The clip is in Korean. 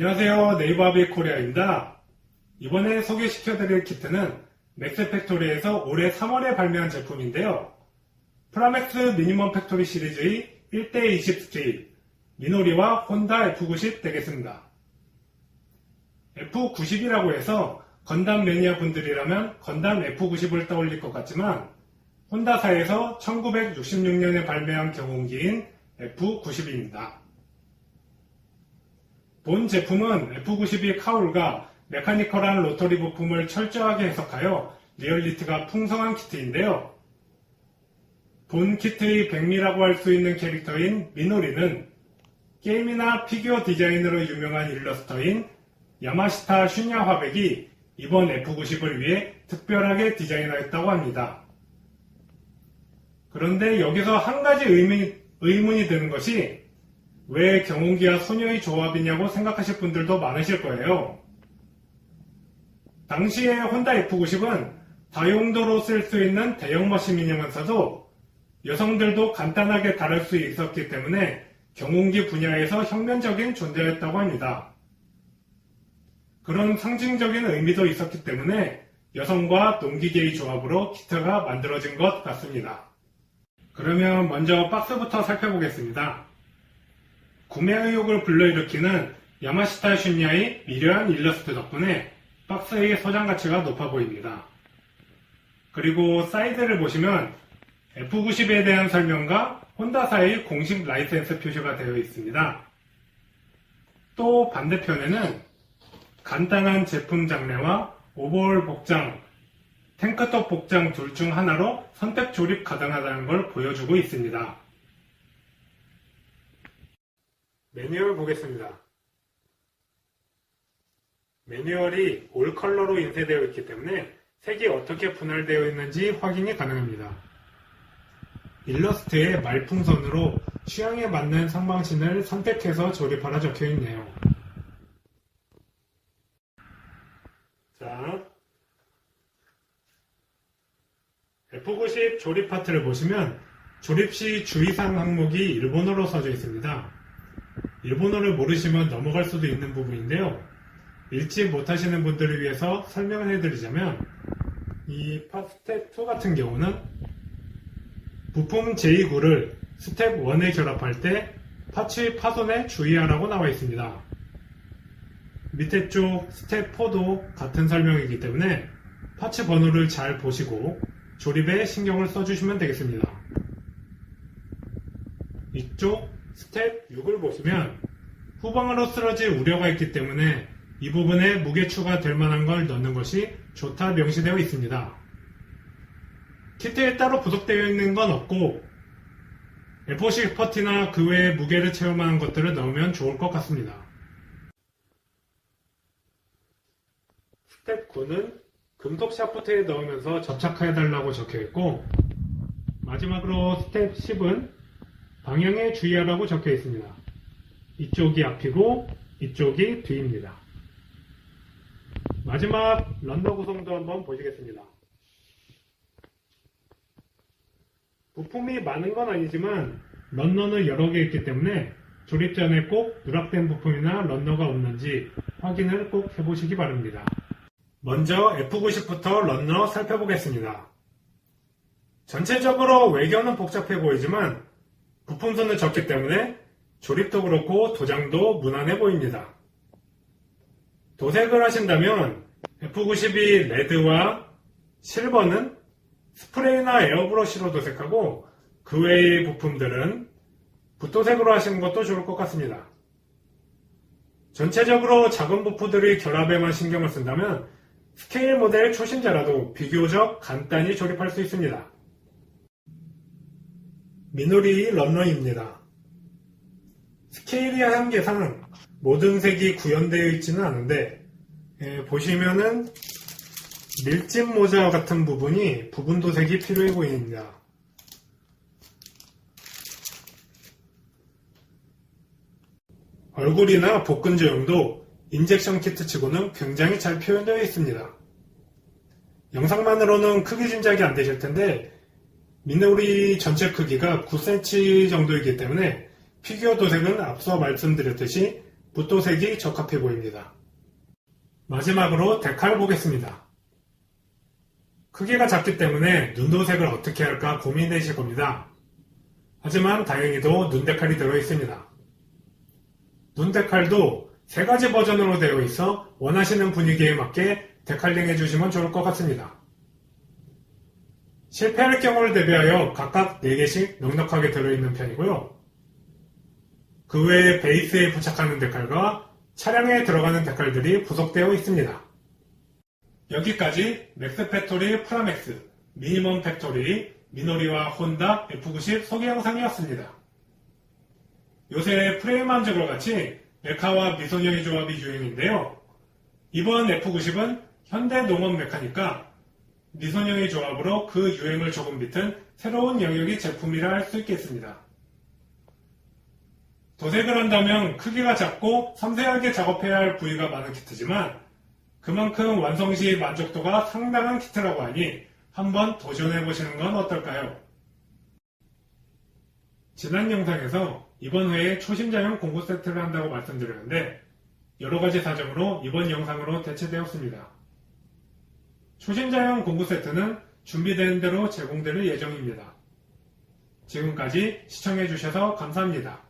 안녕하세요. 네이버아비 코리아입니다. 이번에 소개시켜드릴 키트는 맥스 팩토리에서 올해 3월에 발매한 제품인데요. 프라맥스 미니멈 팩토리 시리즈의 1대20 스케일 미노리와 혼다 F90 되겠습니다. F90이라고 해서 건담 매니아 분들이라면 건담 F90을 떠올릴 것 같지만 혼다사에서 1966년에 발매한 경운기인 F90입니다. 본 제품은 F92 카울과 메카니컬한 로터리 부품을 철저하게 해석하여 리얼리티가 풍성한 키트인데요. 본 키트의 백미라고 할 수 있는 캐릭터인 미노리는 게임이나 피규어 디자인으로 유명한 일러스터인 야마시타 슈냐 화백이 이번 F90을 위해 특별하게 디자인하였다고 합니다. 그런데 여기서 한 가지 의문이, 의문이 드는 것이 왜 경운기와 소녀의 조합이냐고 생각하실 분들도 많으실 거예요. 당시에 혼다 F90은 다용도로 쓸 수 있는 대형 머신이면서도 여성들도 간단하게 다룰 수 있었기 때문에 경운기 분야에서 혁명적인 존재였다고 합니다. 그런 상징적인 의미도 있었기 때문에 여성과 농기계의 조합으로 키트가 만들어진 것 같습니다. 그러면 먼저 박스부터 살펴보겠습니다. 구매 의욕을 불러일으키는 야마시타 슈냐의 미려한 일러스트 덕분에 박스의 소장 가치가 높아 보입니다. 그리고 사이드를 보시면 F90에 대한 설명과 혼다사의 공식 라이센스 표시가 되어 있습니다. 또 반대편에는 간단한 제품 장례와 오버올 복장, 탱크톱 복장 둘 중 하나로 선택 조립 가능하다는 걸 보여주고 있습니다. 매뉴얼 보겠습니다. 매뉴얼이 올 컬러로 인쇄되어 있기 때문에 색이 어떻게 분할되어 있는지 확인이 가능합니다. 일러스트에 말풍선으로 취향에 맞는 상방신을 선택해서 조립하라 적혀 있네요. 자, F90 조립 파트를 보시면 조립 시 주의사항 항목이 일본어로 써져 있습니다. 일본어를 모르시면 넘어갈 수도 있는 부분인데요. 읽지 못하시는 분들을 위해서 설명을 해드리자면 이파 스텝 2 같은 경우는 부품 제2구를 스텝 1에 결합할 때 파츠의 파손에 주의하라고 나와 있습니다. 밑에 쪽 스텝 4도 같은 설명이기 때문에 파츠 번호를 잘 보시고 조립에 신경을 써주시면 되겠습니다. 이쪽 스텝 6을 보시면 후방으로 쓰러질 우려가 있기 때문에 이 부분에 무게 추가 될 만한 걸 넣는 것이 좋다 명시되어 있습니다. 키트에 따로 부속되어 있는 건 없고 F4식 퍼티나 그 외에 무게를 채울 만한 것들을 넣으면 좋을 것 같습니다. 스텝 9는 금속 샤프트에 넣으면서 접착해달라고 적혀있고 마지막으로 스텝 10은 방향에 주의하라고 적혀 있습니다. 이쪽이 앞이고 이쪽이 뒤입니다. 마지막 런너 구성도 한번 보시겠습니다. 부품이 많은 건 아니지만 런너는 여러 개 있기 때문에 조립 전에 꼭 누락된 부품이나 런너가 없는지 확인을 꼭 해보시기 바랍니다. 먼저 F90부터 런너 살펴보겠습니다. 전체적으로 외경은 복잡해 보이지만 부품선은 적기 때문에 조립도 그렇고 도장도 무난해 보입니다. 도색을 하신다면 F92 레드와 실버는 스프레이나 에어브러시로 도색하고 그 외의 부품들은 붓도색으로 하시는 것도 좋을 것 같습니다. 전체적으로 작은 부품들의 결합에만 신경을 쓴다면 스케일 모델 초심자라도 비교적 간단히 조립할 수 있습니다. 미노리 런너입니다. 스케일이 한계상 모든 색이 구현되어 있지는 않은데 예, 보시면은 밀짚 모자 같은 부분이 부분 도색이 필요해 보입니다. 얼굴이나 복근 조형도 인젝션 키트 치고는 굉장히 잘 표현되어 있습니다. 영상만으로는 크기 짐작이 안 되실 텐데 미노리 전체 크기가 9cm 정도이기 때문에 피규어 도색은 앞서 말씀드렸듯이 붓도색이 적합해 보입니다. 마지막으로 데칼 보겠습니다. 크기가 작기 때문에 눈도색을 어떻게 할까 고민되실 겁니다. 하지만 다행히도 눈데칼이 들어있습니다. 눈데칼도 세 가지 버전으로 되어 있어 원하시는 분위기에 맞게 데칼링 해주시면 좋을 것 같습니다. 실패할 경우를 대비하여 각각 4개씩 넉넉하게 들어있는 편이고요. 그 외에 베이스에 부착하는 데칼과 차량에 들어가는 데칼들이 부속되어 있습니다. 여기까지 맥스 팩토리 프라맥스, 미니멈 팩토리, 미노리와 혼다 F90 소개 영상이었습니다. 요새 프레임 만족을 같이 메카와 미소녀의 조합이 유행인데요. 이번 F90은 현대 농업 메카니까 미소녀의 조합으로 그 유행을 조금 비튼 새로운 영역의 제품이라 할 수 있겠습니다. 도색을 한다면 크기가 작고 섬세하게 작업해야 할 부위가 많은 키트지만 그만큼 완성 시 만족도가 상당한 키트라고 하니 한번 도전해 보시는 건 어떨까요? 지난 영상에서 이번 회에 초심자용 공구 세트를 한다고 말씀드렸는데 여러 가지 사정으로 이번 영상으로 대체되었습니다. 초심자용 공구 세트는 준비된 대로 제공될 예정입니다. 지금까지 시청해주셔서 감사합니다.